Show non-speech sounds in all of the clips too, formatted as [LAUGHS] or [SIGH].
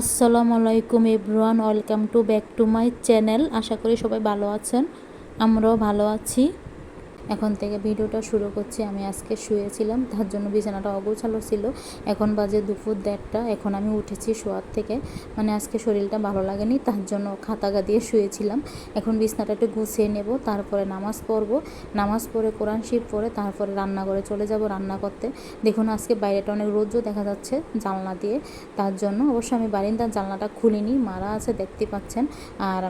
আসসালামু আলাইকুম everyone, welcome to back to my channel. আশা করি সবাই ভালো আছেন, আমরাও ভালো আছি। এখন থেকে ভিডিওটা শুরু করছি। আমি আজকে শুয়েছিলাম, তার জন্য বিছানাটা অগোছালো ছিল। এখন বাজে দুপুর দেড়টা, এখন আমি উঠেছি শোয়ার থেকে। মানে আজকে শরীরটা ভালো লাগেনি, তার জন্য খাতাগা দিয়ে শুয়েছিলাম। এখন বিছানাটা একটু গুছিয়ে নেব, তারপরে নামাজ পড়ব। নামাজ পড়ে, কোরআন শিব পড়ে, তারপরে রান্নাঘরে চলে যাব রান্না করতে। দেখুন, আজকে বাইরেটা অনেক রোদ্র দেখা যাচ্ছে জানলা দিয়ে। তার জন্য অবশ্য আমি বারিন্দার জানলাটা খুলিনি, মারা আছে দেখতে পাচ্ছেন। আর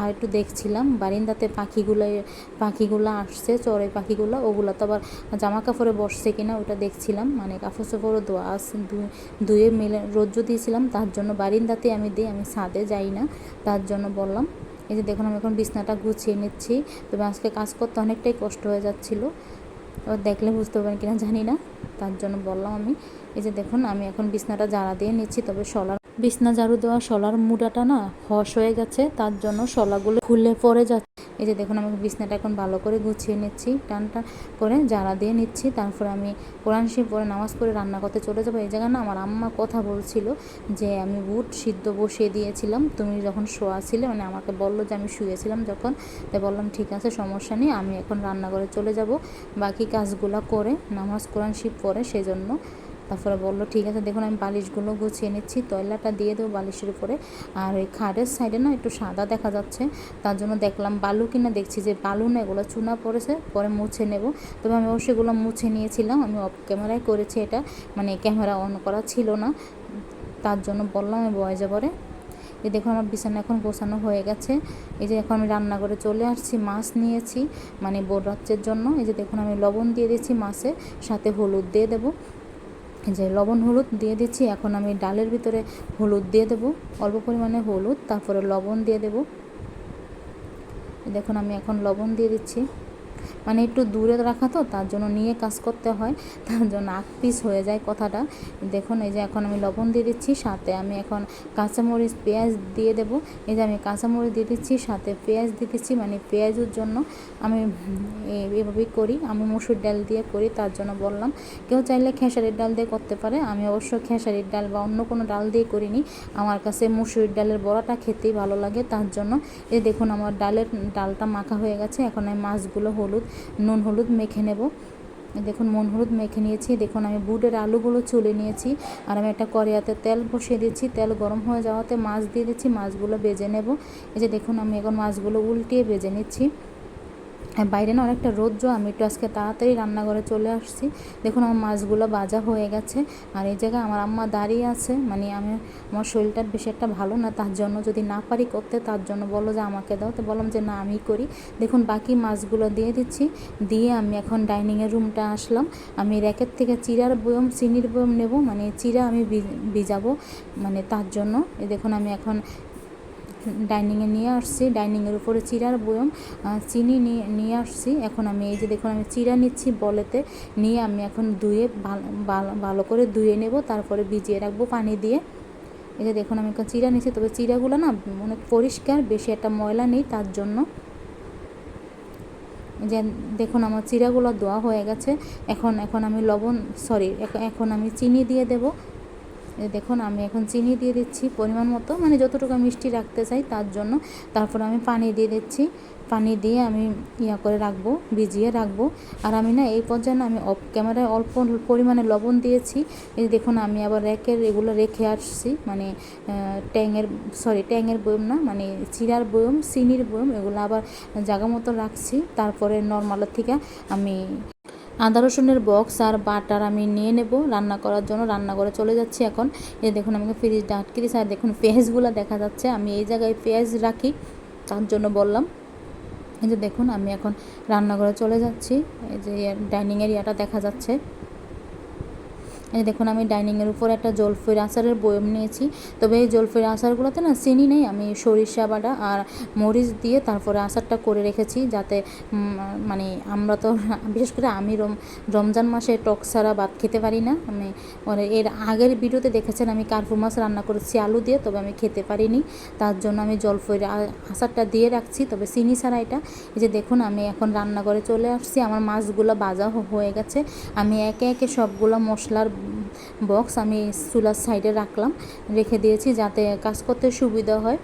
আর একটু দেখছিলাম, বারিন্দাতে পাখিগুলো পাখিগুলো আসছে চড়ে পাখিগুলো, ওগুলো তো আবার জামা কাপড়ে বসছে কিনা ওটা দেখছিলাম। মানে কাপড় চাপড়ও আছে ধুয়ে মেলে রোদ্র দিয়েছিলাম, তার জন্য বারিন্দাতে আমি দিই, আমি ছাদে যাই না, তার জন্য বললাম, এই যে দেখুন, আমি এখন বিছনাটা গুছিয়ে নিচ্ছি। তবে আজকে কাজ করতে অনেকটাই কষ্ট হয়ে যাচ্ছিল। এবার দেখলে বুঝতে পারেন কিনা জানি না, তার জন্য বললাম আমি, এই যে দেখুন, আমি এখন বিছনাটা জারা দিয়ে নিচ্ছি, তবে শলার, বিছনা ঝাড়ু দেওয়া শলার মুডাটা না হস হয়ে গেছে, তার জন্য শলাগুলো খুলে পড়ে যাচ্ছে। এই যে দেখুন, আমি বিছনাটা এখন ভালো করে গুছিয়ে নিচ্ছি, টান টান করে জ্বালা দিয়ে নিচ্ছি। তারপরে আমি কোরআন শিব পরে নামাজ পড়ে রান্না করতে চলে যাব। এই জায়গায় না আমার আম্মা কথা বলছিল যে, আমি বুট সিদ্ধ বসিয়ে দিয়েছিলাম। তুমি যখন শোয়া ছিলে মানে আমাকে বলল যে, আমি শুয়েছিলাম যখন। তাই বললাম, ঠিক আছে, সমস্যা নেই, আমি এখন রান্নাঘরে চলে যাব। বাকি কাজগুলো করে নামাজ কোরআন শিব পরে সেজন্য তারপরে বলল, ঠিক আছে, দেখুন, আমি বালিশগুলো গুছিয়ে নিচ্ছি তয়লাটা দিয়ে দেবো বালিশের উপরে। আর ওই খাটের সাইডে না একটু সাদা দেখা যাচ্ছে। তার জন্য দেখলাম বালু কিনা, দেখছি যে বালু না, এগুলো চুনা পড়েছে, পরে মুছে নেব। তবে আমি অবশ্যই এগুলো মুছে নিয়েছিলাম, আমি অফ ক্যামেরায় করেছি এটা মানে ক্যামেরা অন করা ছিল না। তার জন্য বললাম, আমি বয়ে যাবরে এই দেখুন, আমার বিছানা এখন গোছানো হয়ে গেছে। এই যে এখন আমি রান্না করে চলে আসছি, মাছ নিয়েছি মানে বোর রাত্রের জন্য। এই যে দেখুন, আমি লবণ দিয়ে দিচ্ছি মাছে, সাথে হলুদ দিয়ে দেবো। যে লবণ, হলুদ দিয়ে দিচ্ছি। এখন আমি ডালের ভিতরে হলুদ দিয়ে দেব। অল্প পরিমাণে হলুদ, তারপরে লবণ দিয়ে দেব। দেখুন, আমি এখন লবণ দিয়ে দিচ্ছি। মানে একটু দূরে রাখা তো, তার জন্য নিয়ে কাজ করতে হয়, তার জন্য আক পিস হয়ে যায় কথাটা। দেখুন, এই যে এখন আমি লবণ দিয়ে দিচ্ছি, সাথে আমি এখন কাঁচামরিচ, পেঁয়াজ দিয়ে দেবো। এই যে আমি কাঁচামরিচ দিয়ে দিচ্ছি, সাথে পেঁয়াজ দিয়ে দিচ্ছি মানে পেঁয়াজের জন্য আমি এভাবেই করি। আমি মসুর ডাল দিয়ে করি, তার জন্য বললাম। কেউ চাইলে খেসারির ডাল দিয়ে করতে পারে, আমি অবশ্য খেসারির ডাল বা অন্য কোনো ডাল দিয়ে করিনি। আমার কাছে মসুরির ডালের বড়াটা খেতেই ভালো লাগে, তার জন্য। এই দেখুন, আমার ডালের, ডালটা মাখা হয়ে গেছে, এখন আমি মাছগুলো হলুদ নুন হলুদ মেখে নেব। দেখুন মন হলুদ মেখে নিয়েছি। দেখুন, আমি বুটের আলুগুলো চলে নিয়েছি আর আমি একটা করিয়াতে তেল বসিয়ে দিচ্ছি। তেল গরম হয়ে যাওয়াতে মাছ দিয়ে দিচ্ছি। মাছগুলো বেজে নেব। এই যে দেখুন, আমি এখন মাছগুলো উল্টিয়ে বেজে নিচ্ছি। বাইরে না অনেকটা রৌদ্র। আমি একটু আজকে তাড়াতাড়ি রান্নাঘরে চলে আসছি। দেখুন আমার মাছগুলো বাজা হয়ে গেছে। আর এই জায়গায় আমার আম্মা দাঁড়িয়ে আছে। মানে আমি, আমার শরীরটা বেশি একটা ভালো না, তার জন্য যদি না পারি করতে, তার জন্য বলো যে আমাকে দাও। তো বললাম যে না, আমি করি। দেখুন, বাকি মাছগুলো দিয়ে দিচ্ছি। দিয়ে আমি এখন ডাইনিংয়ের রুমটা আসলাম। আমি র্যাকের থেকে চিরার বয়ম, চিনির বয়ম নেব। মানে চিরা আমি ভিজাবো। মানে তার জন্য। দেখুন, আমি এখন ডাইনিংয়ে নিয়ে আসছি। ডাইনিংয়ের উপরে চিরার বয়ম চিনি নিয়ে আসছি। এখন আমি এই যে দেখুন, আমি চিরা নিচ্ছি বলেতে। নিয়ে আমি এখন ধুয়ে ভালো ভালো করে ধুয়ে নেব, তারপরে ভিজিয়ে রাখব পানি দিয়ে। এই যে দেখুন, আমি এখন চিরা নিচ্ছি, তবে চিরাগুলো না অনেক পরিষ্কার, বেশি একটা ময়লা নেই তার জন্য। যে দেখুন, আমার চিরাগুলো দোয়া হয়ে গেছে। এখন এখন আমি লবণ সরি এখন আমি চিনি দিয়ে দেবো। দেখুন, আমি এখন চিনি দিয়ে দিচ্ছি পরিমাণ মতো মানে যতটুকু মিষ্টি রাখতে চাই তার জন্য। তারপর আমি পানি দিয়ে দিচ্ছি। পানি দিয়ে আমি ইয়া করে রাখব, ভিজিয়ে রাখব। আর আমি না এই পর্যায়ে আমি অফ ক্যামেরায় অল্প পরিমাণে লবণ দিয়েছি। দেখুন, আমি আবার র্যাকের এগুলো রেখে আসছি মানে ট্যাঙের, সরি, ট্যাঙের বয়ম না মানে চিরার বয়ম, চিনির বয়ম, এগুলো আবার জায়গা মতো রাখছি। তারপরে নর্মালের থেকে আমি আদা রসুনের বক্স আর বাটার আমি নিয়ে নেব। রান্না করার জন্য রান্নাঘরে চলে যাচ্ছি এখন। এই দেখুন আমাকে ফ্রিজটা আটকে দিয়েছে। আর দেখুন পেঁয়াজগুলো দেখা যাচ্ছে। আমি এই জায়গায় পেঁয়াজ রাখি, তার জন্য বললাম। এই যে দেখুন, আমি এখন রান্নাঘরে চলে যাচ্ছি। এই যে ডাইনিং এরিয়াটা দেখা যাচ্ছে। এই দেখুন, আমি ডাইনিংয়ের উপর একটা জলফির আচারের বয়ম নিয়েছি। তবে এই জলফির আচারগুলোতে না চিনি নেই, আমি সরিষা বাটা আর মরিচ দিয়ে তারপরে আচারটা করে রেখেছি যাতে মানে আমরা তো [LAUGHS] বিশেষ করে আমি রম, রমজান মাসে টক ছাড়া ভাত খেতে পারি না। আমি মানে এর আগের ভিডিওতে দেখেছেন, আমি কার্পু মাছ রান্না করেছি আলু দিয়ে, তবে আমি খেতে পারিনি। তার জন্য আমি জলফির আচারটা দিয়ে রাখছি, তবে চিনি ছাড়া এটা। এই যে দেখুন, আমি এখন রান্নাঘরে চলে আসছি, আমার মাছগুলো বাজা হয়ে গেছে। আমি একে একে সবগুলো মশলার বক্স আমি চুলার সাইডে রাখলাম রেখে দিয়েছি যাতে কাজ করতে সুবিধা হয়।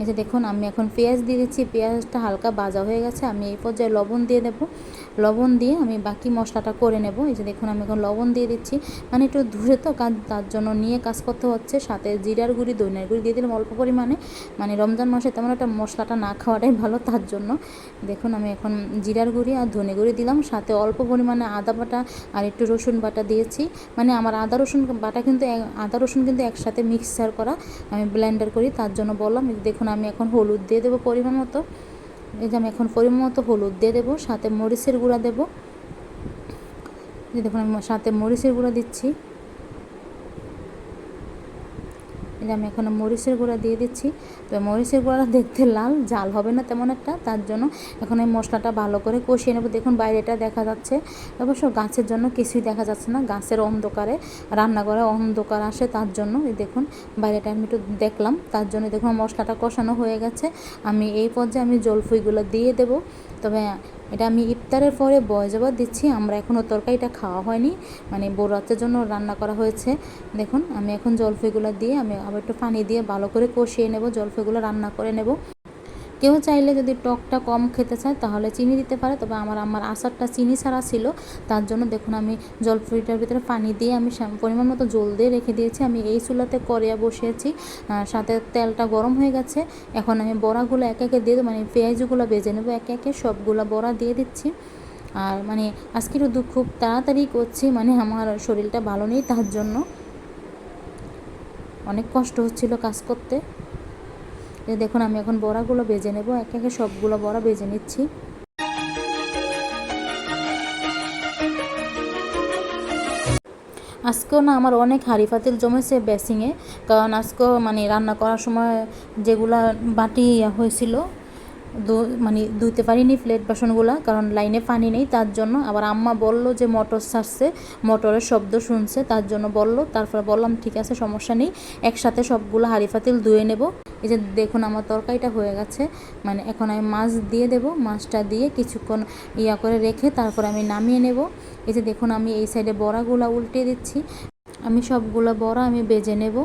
এই দেখুন, আমি এখন পেঁয়াজ দিয়ে দিচ্ছি। পেঁয়াজটা হালকা ভাজা হয়ে গেছে। আমি এই পর্যায়ে লবণ দিয়ে দেবো। লবণ দিয়ে আমি বাকি মশলাটা করে নেব। এই যে দেখুন, আমি এখন লবণ দিয়ে দিচ্ছি। মানে একটু দূরে তো কাজ তার জন্য নিয়ে কাজ করতে হচ্ছে। সাথে জিরার গুঁড়ি দইনার গুঁড়ি দিয়ে দিলাম অল্প পরিমাণে। মানে রমজান মাসে তেমন একটা মশলাটা না খাওয়াটাই ভালো তার জন্য। দেখুন, আমি এখন জিরার গুঁড়ি আর ধনে গুঁড়ি দিলাম। সাথে অল্প পরিমাণে আদা বাটা আর একটু রসুন বাটা দিয়েছি। মানে আমার আদা রসুন বাটা কিন্তু আদা রসুন কিন্তু একসাথে মিক্সার করা আমি ব্লেন্ডার করি তার জন্য বললাম। দেখুন আমি এখন হলুদ দিয়ে দেবো পরিমাণ মতো। এই যে আমি এখন পরিমাণ মতো হলুদ দিয়ে দেবো, সাথে মরিচের গুঁড়া দেবো। দেখুন, আমি সাথে মরিচের গুঁড়া দিচ্ছি এই যে আমি এখন মরিচের গুঁড়া দিয়ে দিচ্ছি। তো মরিচের গুঁড়া দেখতে লাল, জাল হবে না তেমন একটা, তার জন্য এখন এই মশলাটা ভালো করে কষিয়ে নেব। দেখুন বাইরেটা দেখা যাচ্ছে, অবশ্য গাছের জন্য কিছুই দেখা যাচ্ছে না, গাছের অন্ধকারে রান্নাঘরে অন্ধকার আসে তার জন্য। এই দেখুন বাইরেটা আমি একটু দেখলাম, তার জন্য দেখুন মশলাটা কষানো হয়ে গেছে। আমি এই পর্যায়ে আমি জলফুইগুলো দিয়ে দেবো। তবে এটা আমি ইফতারের পরে বয়জবাদ দিচ্ছি, আমরা এখনও তরকারিটা খাওয়া হয়নি। মানে বড় রাতের জন্য রান্না করা হয়েছে। দেখুন, আমি এখন জলফেগুলা দিয়ে আমি আবার একটু পানি দিয়ে ভালো করে কষিয়ে নেব, জলফাইগুলো রান্না করে নেব। কেউ চাইলে যদি টকটা কম খেতে চায়, তাহলে চিনি দিতে পারে। তবে আমার আমার আচারটা চিনি ছাড়া ছিল। তার জন্য দেখুন, আমি জলফিটার ভিতরে পানি দিয়ে আমি পরিমাণ মতো জল দিয়ে রেখে দিয়েছি। আমি এই চুলাতে করিয়া বসিয়েছি। সাথে তেলটা গরম হয়ে গেছে। এখন আমি বড়াগুলো একে একে দিয়ে মানে পেঁয়াজগুলো বেজে নেব একে একে। সবগুলো বড়া দিয়ে দিচ্ছি। আর মানে আজকে একটু খুব তাড়াতাড়ি করছি। মানে আমার শরীরটা ভালো নেই, তার জন্য। অনেক কষ্ট হচ্ছিল কাজ করতে। দেখুন, আমি এখন বড়াগুলো বেজে নেব। এক একে সবগুলো বড়া বেজে নিচ্ছি। আজকেও না আমার অনেক হাঁড়ি পাতিল জমেছে বেসিংয়ে, কারণ আজকেও মানে রান্না করার সময় যেগুলা বাটি হয়েছিল মানে ধুইতে পারিনি প্লেট বাসনগুলো, কারণ লাইনে পানি নেই, তার জন্য আবার আম্মা বলল যে মোটর ছাড়ছে মোটরের শব্দ শুনছে, তার জন্য বলল, তারপরে বললাম, ঠিক আছে, সমস্যা নেই, একসাথে সবগুলো হাঁড়ি পাতিল ধুয়ে নেব। এই যে দেখুন আমার তরকারিটা হয়ে গেছে মানে এখন আমি মাছ দিয়ে দেব, মাছটা দিয়ে কিছুক্ষণ ইয়া করে রেখে তারপর আমি নামিয়ে নেব। এই যে দেখুন, আমি এই সাইডে বড়াগুলো উল্টে দিচ্ছি, আমি সবগুলো বড়া আমি বেজে নেব।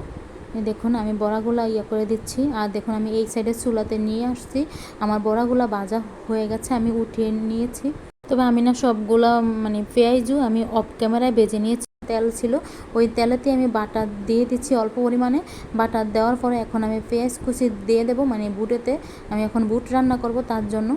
দেখুন, আমি বড়াগুলা ইয়ে করে দিচ্ছি। আর দেখুন, আমি এই সাইডে চুলাতে নিয়ে আসছি। আমার বড়াগুলা বাজা হয়ে গেছে, আমি উঠিয়ে নিয়েছি। তবে আমি না সবগুলা মানে পেঁয়াজু আমি অফ ক্যামেরায় বেজে নিয়েছি। তেল ছিল, ওই তেলেতে আমি বাটার দিয়ে দিচ্ছি অল্প পরিমাণে। বাটার দেওয়ার পরে এখন আমি পেঁয়াজ কুচি দিয়ে দেবো মানে বুটেতে। আমি এখন বুট রান্না করব তার জন্য।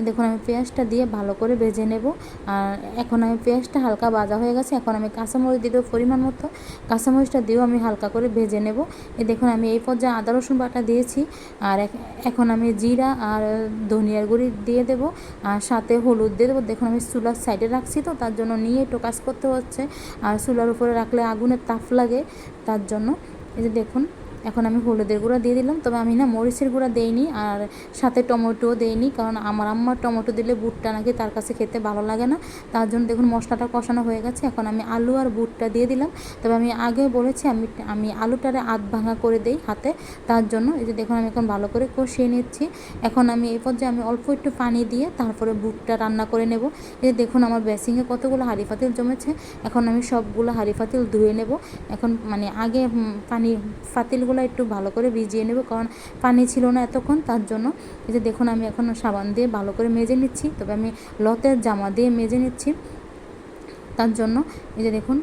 দেখুন, আমি পেঁয়াজটা দিয়ে ভালো করে ভেজে নেব। আর এখন আমি পেঁয়াজটা হালকা ভাজা হয়ে গেছে। এখন আমি কাঁচামরিচ দিয়ে পরিমাণ মতো। কাঁচামরিচটা দিয়েও আমি হালকা করে ভেজে নেব। এই দেখুন, আমি এই পর্যায়ে আদা, রসুন বাটা দিয়েছি। আর এখন আমি জিরা আর ধনিয়ার গুঁড়ি দিয়ে দেব। আর সাথে হলুদ দিয়ে দেবো। দেখুন, আমি চুলার সাইডে রাখছি তো, তার জন্য নিয়ে একটু কাজ করতে হচ্ছে। আর চুলার উপরে রাখলে আগুনের তাপ লাগে, তার জন্য। এই যে দেখুন এখন আমি হলুদের গুঁড়া দিয়ে দিলাম। তবে আমি না মরিচের গুঁড়া দেইনি আর সাথে টমেটোও দেইনি, কারণ আমার আম্মার টমেটো দিলে বুটটা নাকি তার কাছে খেতে ভালো লাগে না। তার জন্য দেখুন মশলাটা কষানো হয়ে গেছে। এখন আমি আলু আর বুটটা দিয়ে দিলাম। তবে আমি আগেও বলেছি আমি আমি আলুটারে আধ ভাঙা করে দেই হাতে। তার জন্য এই যে দেখুন আমি এখন ভালো করে কষিয়ে নিচ্ছি। এখন আমি এই পর্যায়ে আমি অল্প একটু পানি দিয়ে তারপরে বুটটা রান্না করে নেব। এই দেখুন আমার বেসিংয়ে কতগুলো হাঁড়ি পাতিল জমেছে। এখন আমি সবগুলো হাঁড়ি পাতিল ধুয়ে নেব। এখন মানে আগে পানি পাতিলগুলো একটু ভালো করে ভিজিয়ে নেব, কারণ পানি ছিল না এতক্ষণ, তার জন্য এই যে দেখুন আমি এখন সাবান দিয়ে ভালো করে মেজে নিচ্ছি, তবে আমি লতের জামা দিয়ে মেজে নিচ্ছি। তার জন্য এই যে দেখুন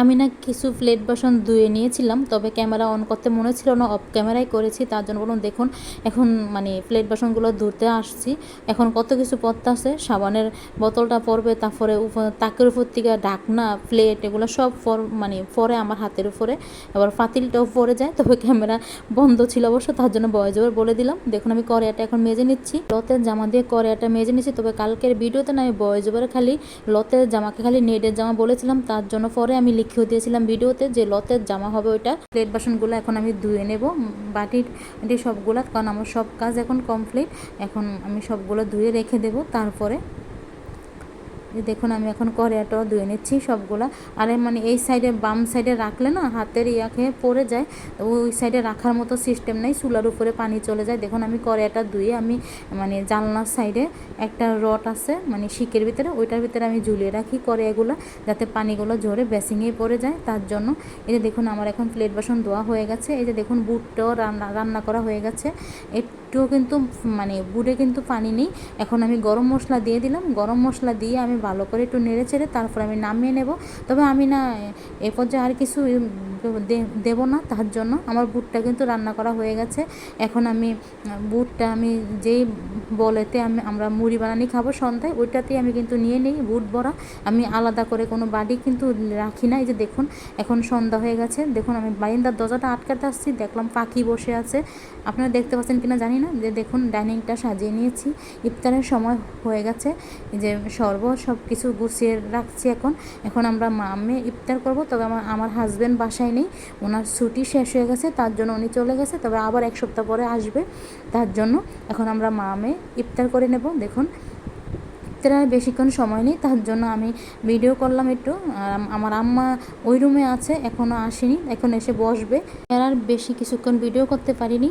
আমি না কিছু প্লেট বাসন ধুয়ে নিয়েছিলাম, তবে ক্যামেরা অন করতে মনে ছিল না, অফ ক্যামেরাই করেছি, তার জন্য বলুন দেখুন, এখন মানে প্লেট বাসনগুলো ধুতে আসছি। এখন কত কিছু পড়তে আছে সাবানের বোতলটা পড়বে, তারপরে তাকের উপর থেকে ঢাকনা প্লেট এগুলো সব ফর মানে পরে আমার হাতের উপরে। আবার ফাতিলটাও পড়ে যায়, তবে ক্যামেরা বন্ধ ছিল অবশ্য, তার জন্য বয়স বলে দিলাম। দেখুন, আমি করিয়াটা এখন মেজে নিচ্ছি। লতের জামা দিয়ে করিয়াটা মেজে নিচ্ছি, তবে কালকের ভিডিওতে না আমি বয়স খালি, লতের জামাকে খালি নেটের জামা বলেছিলাম, তার জন্য পরে আমি লিখেও দিয়েছিলাম ভিডিওতে যে লতের জামা হবে ওইটা। প্লেট বাসনগুলো এখন আমি ধুয়ে নেব বাটির এটি সবগুলো, কারণ আমার সব কাজ এখন কমপ্লিট এখন আমি সবগুলো ধুয়ে রেখে দেব, তারপরে দেখুন, আমি এখন কড়াইটাও ধুয়ে নিচ্ছি সবগুলা। আর মানে এই সাইডে বাম সাইডে রাখলে না, হাতের ইয়াকে পড়ে যায়। ওই সাইডে রাখার মতো সিস্টেম নেই, চুলার উপরে পানি চলে যায়। দেখুন, আমি করিয়াটা ধুয়ে আমি মানে জানলার সাইডে একটা রড আছে মানে শিকের ভিতরে, ওইটার ভিতরে আমি ঝুলিয়ে রাখি করিয়াগুলো যাতে পানিগুলো ঝরে বেসিংয়ে পড়ে যায় তার জন্য। এই যে দেখুন, আমার এখন প্লেট বাসন ধোয়া হয়ে গেছে। এই যে দেখুন, বুটটাও রান্না রান্না করা হয়ে গেছে। একটুও কিন্তু মানে বুটে কিন্তু পানি নেই। এখন আমি গরম মশলা দিয়ে দিলাম। গরম মশলা দিয়ে আমি ভালো করে একটু নেড়ে চেড়ে তারপর আমি নামিয়ে নেব। তবে আমি না এ পর্যায়ে আর কিছু দেব না। তার জন্য আমার বুটটা কিন্তু রান্না করা হয়ে গেছে। এখন আমি বুটটা আমি যেই বলেতে আমি, আমরা মুড়ি বানানি খাব সন্ধ্যায়, ওইটাতেই আমি কিন্তু নিয়ে নিই বুট বড়া। আমি আলাদা করে কোনো বাড়ি কিন্তু রাখি না। এই যে দেখুন, এখন সন্ধ্যা হয়ে গেছে। দেখুন, আমি বারিন্দার দরজাটা আটকাতে আসছি। দেখলাম পাখি বসে আছে। আপনারা দেখতে পাচ্ছেন কিনা জানি না। যে দেখুন, ডাইনিংটা সাজিয়ে নিয়েছি। ইফতারের সময় হয়ে গেছে। যে শরবত সব কিছু গুছিয়ে রাখছি এখন। এখন আমরা মামে ইফতার করব। তবে আমার আমার হাজব্যান্ড বাসায় নেই। ওনার ছুটি শেষ হয়ে গেছে, তার জন্য উনি চলে গেছে। তবে আবার এক সপ্তাহ পরে আসবে তার জন্য। এখন আমরা মামে ইফতার করে নেব। দেখুন, ইফতারের আর বেশিক্ষণ সময় নেই। তার জন্য আমি ভিডিও করলাম একটু। আমার আম্মা ওই রুমে আছে এখনও আসেনি। এখন এসে বসবে। আর বেশি কিছুক্ষণ ভিডিও করতে পারিনি।